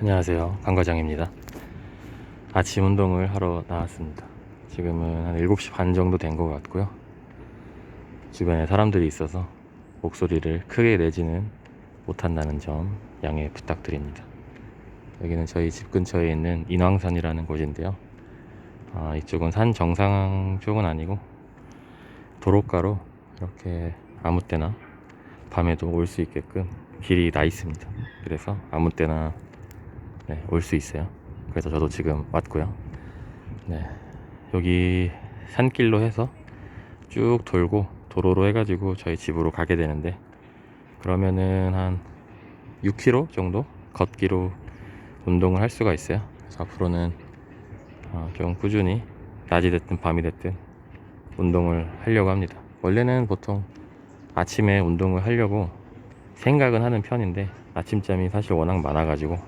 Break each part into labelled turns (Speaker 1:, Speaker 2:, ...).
Speaker 1: 안녕하세요. 강과장입니다. 아침 운동을 하러 나왔습니다. 지금은 한 7시 반 정도 된 것 같고요. 주변에 사람들이 있어서 목소리를 크게 내지는 못한다는 점 양해 부탁드립니다. 여기는 저희 집 근처에 있는 인왕산이라는 곳인데요. 아, 이쪽은 산 정상 쪽은 아니고 도로가로 이렇게 아무 때나 밤에도 올 수 있게끔 길이 나 있습니다. 그래서 아무 때나 네, 올 수 있어요. 그래서 저도 지금 왔고요. 네, 여기 산길로 해서 쭉 돌고 도로로 해가지고 저희 집으로 가게 되는데 그러면은 한 6km 정도 걷기로 운동을 할 수가 있어요. 그래서 앞으로는 어, 좀 꾸준히 낮이 됐든 밤이 됐든 운동을 하려고 합니다. 원래는 보통 아침에 운동을 하려고 생각은 하는 편인데 아침잠이 사실 워낙 많아가지고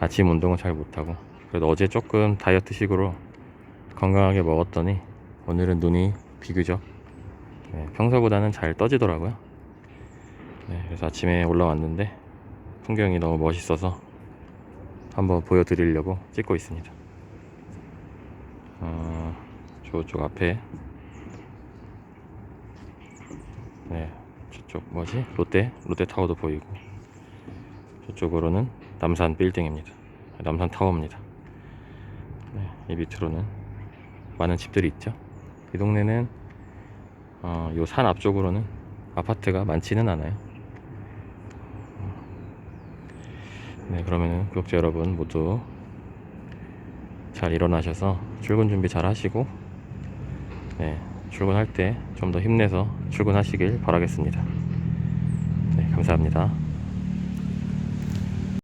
Speaker 1: 아침 운동을 잘 못하고 그래도 어제 조금 다이어트식으로 건강하게 먹었더니 오늘은 눈이 비교적 네, 평소보다는 잘 떠지더라고요. 네, 그래서 아침에 올라왔는데 풍경이 너무 멋있어서 한번 보여드리려고 찍고 있습니다. 어, 저쪽 앞에 네, 저쪽 뭐지? 롯데 롯데타워도 보이고 저쪽으로는 남산 빌딩입니다. 남산 타워입니다. 네, 이 밑으로는 많은 집들이 있죠. 이 동네는 어, 요산 앞쪽으로는 아파트가 많지는 않아요. 네, 그러면은 구독자 여러분 모두 잘 일어나셔서 출근 준비 잘 하시고 네, 출근할 때 좀 더 힘내서 출근하시길 바라겠습니다. 네, 감사합니다.